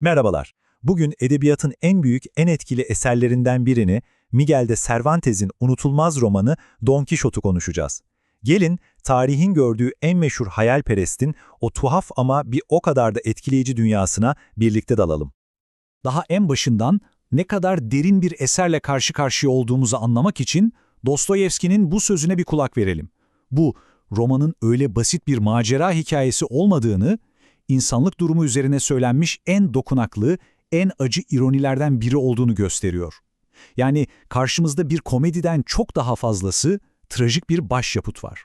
Merhabalar. Bugün edebiyatın en büyük, en etkili eserlerinden birini, Miguel de Cervantes'in unutulmaz romanı Don Quixote'u konuşacağız. Gelin, tarihin gördüğü en meşhur hayalperestin o tuhaf ama bir o kadar da etkileyici dünyasına birlikte dalalım. Daha en başından ne kadar derin bir eserle karşı karşıya olduğumuzu anlamak için Dostoyevski'nin bu sözüne bir kulak verelim. Bu, romanın öyle basit bir macera hikayesi olmadığını, insanlık durumu üzerine söylenmiş en dokunaklı, en acı ironilerden biri olduğunu gösteriyor. Yani karşımızda bir komediden çok daha fazlası, trajik bir başyapıt var.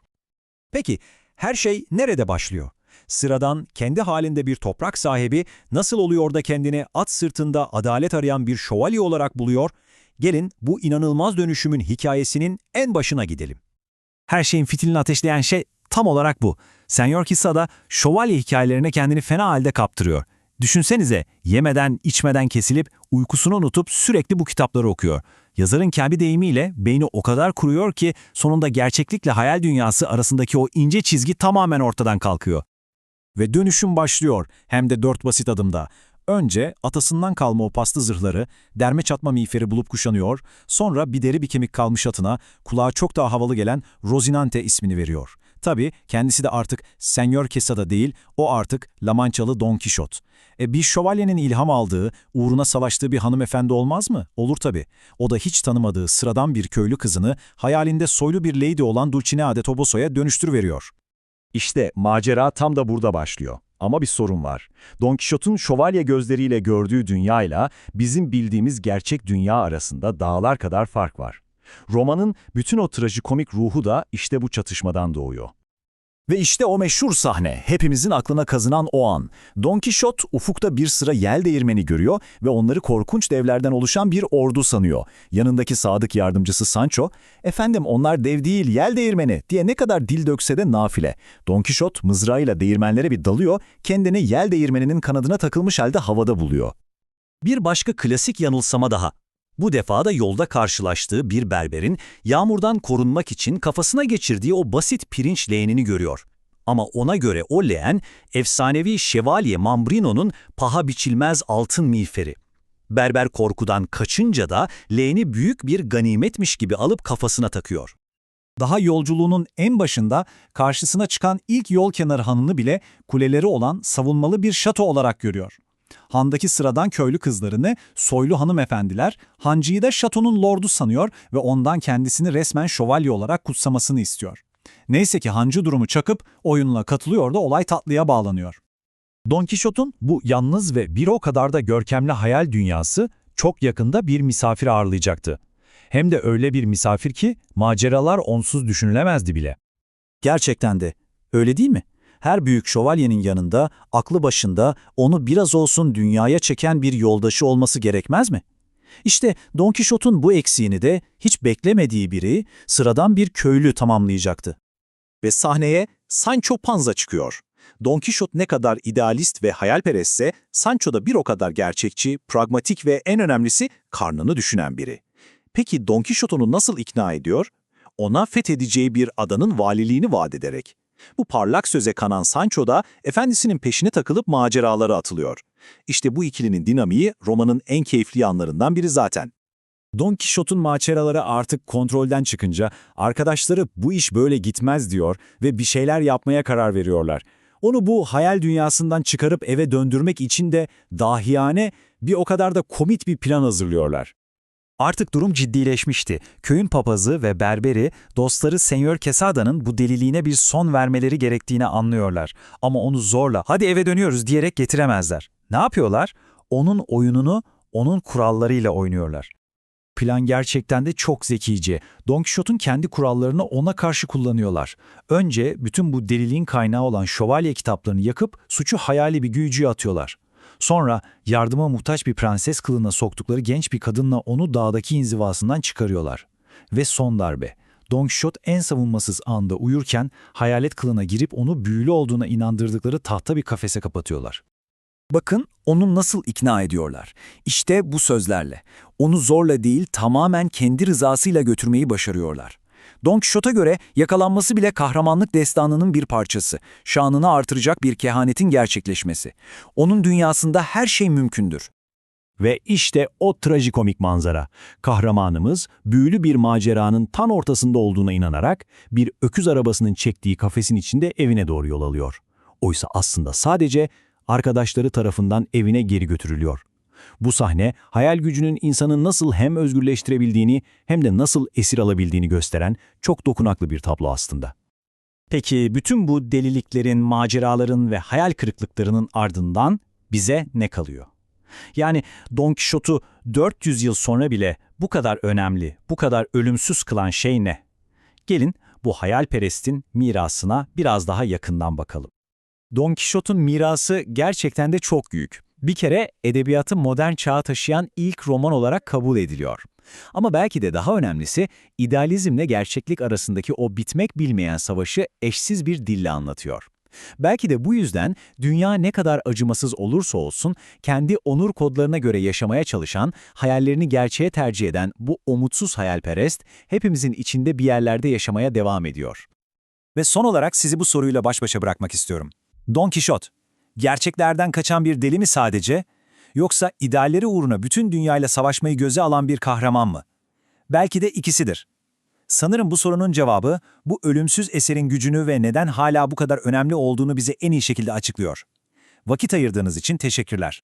Peki, her şey nerede başlıyor? Sıradan, kendi halinde bir toprak sahibi nasıl oluyor da kendini at sırtında adalet arayan bir şövalye olarak buluyor? Gelin bu inanılmaz dönüşümün hikayesinin en başına gidelim. Her şeyin fitilini ateşleyen şey tam olarak bu. Senyor Kisada şövalye hikayelerine kendini fena halde kaptırıyor. Düşünsenize yemeden içmeden kesilip uykusunu unutup sürekli bu kitapları okuyor. Yazarın kendi deyimiyle beyni o kadar kuruyor ki sonunda gerçeklikle hayal dünyası arasındaki o ince çizgi tamamen ortadan kalkıyor. Ve dönüşüm başlıyor hem de dört basit adımda. Önce atasından kalma o paslı zırhları, derme çatma miğferi bulup kuşanıyor, sonra bir deri bir kemik kalmış atına kulağa çok daha havalı gelen Rozinante ismini veriyor. Tabii kendisi de artık Senyor Quesada değil, o artık La Manchalı Don Quixote. E bir şövalyenin ilham aldığı, uğruna savaştığı bir hanımefendi olmaz mı? Olur tabii. O da hiç tanımadığı sıradan bir köylü kızını hayalinde soylu bir lady olan Dulcinea de Toboso'ya dönüştürüveriyor. İşte macera tam da burada başlıyor. Ama bir sorun var. Don Quixote'un şövalye gözleriyle gördüğü dünyayla bizim bildiğimiz gerçek dünya arasında dağlar kadar fark var. Romanın bütün o trajikomik ruhu da işte bu çatışmadan doğuyor. Ve işte o meşhur sahne, hepimizin aklına kazınan o an. Don Quixote ufukta bir sıra yel değirmeni görüyor ve onları korkunç devlerden oluşan bir ordu sanıyor. Yanındaki sadık yardımcısı Sancho, ''Efendim onlar dev değil, yel değirmeni.'' diye ne kadar dil dökse de nafile. Don Quixote mızrağıyla değirmenlere bir dalıyor, kendini yel değirmeninin kanadına takılmış halde havada buluyor. Bir başka klasik yanılsama daha. Bu defa da yolda karşılaştığı bir berberin yağmurdan korunmak için kafasına geçirdiği o basit pirinç leğenini görüyor. Ama ona göre o leğen, efsanevi şevalye Mambrino'nun paha biçilmez altın miğferi. Berber korkudan kaçınca da leğeni büyük bir ganimetmiş gibi alıp kafasına takıyor. Daha yolculuğunun en başında karşısına çıkan ilk yol kenarı hanını bile kuleleri olan savunmalı bir şato olarak görüyor. Handaki sıradan köylü kızlarını soylu hanımefendiler, hancıyı da şatonun lordu sanıyor ve ondan kendisini resmen şövalye olarak kutsamasını istiyor. Neyse ki hancı durumu çakıp oyununa katılıyor da olay tatlıya bağlanıyor. Don Quixote'un bu yalnız ve bir o kadar da görkemli hayal dünyası çok yakında bir misafir ağırlayacaktı. Hem de öyle bir misafir ki maceralar onsuz düşünülemezdi bile. Gerçekten de öyle değil mi? Her büyük şövalyenin yanında, aklı başında onu biraz olsun dünyaya çeken bir yoldaşı olması gerekmez mi? İşte Don Quixote'un bu eksiğini de hiç beklemediği biri sıradan bir köylü tamamlayacaktı. Ve sahneye Sancho Panza çıkıyor. Don Quixote ne kadar idealist ve hayalperestse Sancho da bir o kadar gerçekçi, pragmatik ve en önemlisi karnını düşünen biri. Peki Don Quixote onu nasıl ikna ediyor? Ona fethedeceği bir adanın valiliğini vaat ederek. Bu parlak söze kanan Sancho da efendisinin peşine takılıp maceralara atılıyor. İşte bu ikilinin dinamiği romanın en keyifli yanlarından biri zaten. Don Quixote'un maceraları artık kontrolden çıkınca arkadaşları bu iş böyle gitmez diyor ve bir şeyler yapmaya karar veriyorlar. Onu bu hayal dünyasından çıkarıp eve döndürmek için de dahiyane bir o kadar da komit bir plan hazırlıyorlar. Artık durum ciddileşmişti. Köyün papazı ve berberi dostları Senyor Quesada'nın bu deliliğine bir son vermeleri gerektiğini anlıyorlar. Ama onu zorla hadi eve dönüyoruz diyerek getiremezler. Ne yapıyorlar? Onun oyununu onun kurallarıyla oynuyorlar. Plan gerçekten de çok zekice. Don Quixote'un kendi kurallarını ona karşı kullanıyorlar. Önce bütün bu deliliğin kaynağı olan şövalye kitaplarını yakıp suçu hayali bir güyücüye atıyorlar. Sonra yardıma muhtaç bir prenses kılığına soktukları genç bir kadınla onu dağdaki inzivasından çıkarıyorlar. Ve son darbe. Don Quixote en savunmasız anda uyurken hayalet kılığına girip onu büyülü olduğuna inandırdıkları tahta bir kafese kapatıyorlar. Bakın onu nasıl ikna ediyorlar. İşte bu sözlerle. Onu zorla değil tamamen kendi rızasıyla götürmeyi başarıyorlar. Don Quixote'a göre yakalanması bile kahramanlık destanının bir parçası, şanını artıracak bir kehanetin gerçekleşmesi. Onun dünyasında her şey mümkündür. Ve işte o trajikomik manzara. Kahramanımız büyülü bir maceranın tam ortasında olduğuna inanarak bir öküz arabasının çektiği kafesin içinde evine doğru yol alıyor. Oysa aslında sadece arkadaşları tarafından evine geri götürülüyor. Bu sahne hayal gücünün insanı nasıl hem özgürleştirebildiğini hem de nasıl esir alabildiğini gösteren çok dokunaklı bir tablo aslında. Peki bütün bu deliliklerin, maceraların ve hayal kırıklıklarının ardından bize ne kalıyor? Yani Don Quixote'u 400 yıl sonra bile bu kadar önemli, bu kadar ölümsüz kılan şey ne? Gelin bu hayalperestin mirasına biraz daha yakından bakalım. Don Quixote'un mirası gerçekten de çok büyük. Bir kere edebiyatı modern çağa taşıyan ilk roman olarak kabul ediliyor. Ama belki de daha önemlisi idealizmle gerçeklik arasındaki o bitmek bilmeyen savaşı eşsiz bir dille anlatıyor. Belki de bu yüzden dünya ne kadar acımasız olursa olsun kendi onur kodlarına göre yaşamaya çalışan, hayallerini gerçeğe tercih eden bu umutsuz hayalperest hepimizin içinde bir yerlerde yaşamaya devam ediyor. Ve son olarak sizi bu soruyla baş başa bırakmak istiyorum. Don Quixote, gerçeklerden kaçan bir deli mi sadece, yoksa idealleri uğruna bütün dünyayla savaşmayı göze alan bir kahraman mı? Belki de ikisidir. Sanırım bu sorunun cevabı bu ölümsüz eserin gücünü ve neden hala bu kadar önemli olduğunu bize en iyi şekilde açıklıyor. Vakit ayırdığınız için teşekkürler.